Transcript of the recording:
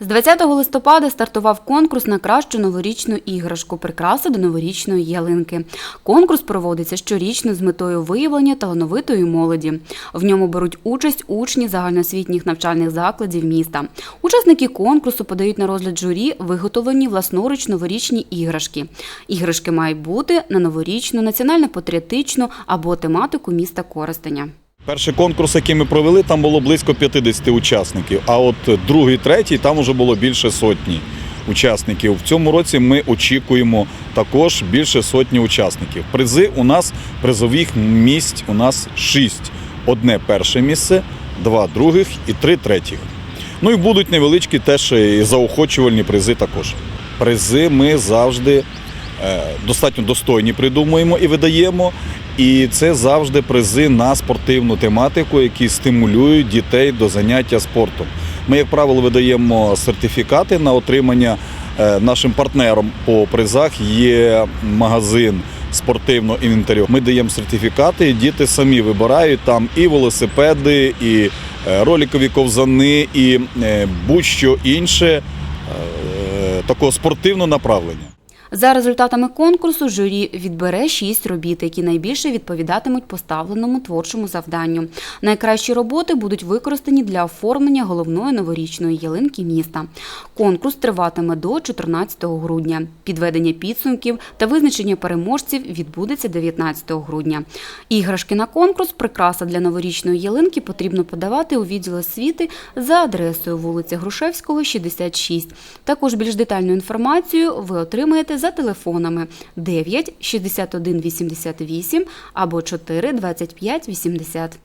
З 20 листопада стартував конкурс на кращу новорічну іграшку прикраса до новорічної ялинки. Конкурс проводиться щорічно з метою виявлення талановитої молоді. В ньому беруть участь учні загальноосвітніх навчальних закладів міста. Учасники конкурсу подають на розгляд журі виготовлені власноруч новорічні іграшки. Іграшки мають бути на новорічну, національно-патріотичну або тематику міста Коростеня. Перший конкурс, який ми провели, там було близько 50 учасників. А от другий, третій, там вже було більше сотні учасників. В цьому році ми очікуємо також більше сотні учасників. Призи у нас призових місць у нас шість. Одне перше місце, два других і три третіх. Ну і будуть невеличкі теж і заохочувальні призи також. Призи ми завжди е, достатньо достойні придумуємо і видаємо. І це завжди призи на спортивну тематику, які стимулюють дітей до заняття спортом. Ми, як правило, видаємо сертифікати на отримання Е, нашим партнером по призах є магазин спортивного інвентарю. Ми даємо сертифікати, і діти самі вибирають там і велосипеди, і е, роликові ковзани, і е, будь-що інше такого спортивного направлення. За результатами конкурсу журі відбере шість робіт, які найбільше відповідатимуть поставленому творчому завданню. Найкращі роботи будуть використані для оформлення головної новорічної ялинки міста. Конкурс триватиме до 14 грудня. Підведення підсумків та визначення переможців відбудеться 19 грудня. Іграшки на конкурс, прикраса для новорічної ялинки потрібно подавати у відділ освіти за адресою вулиця Грушевського, 66. Також більш детальну інформацію ви отримаєте за телефонами 9 61 88 або 4 25 80.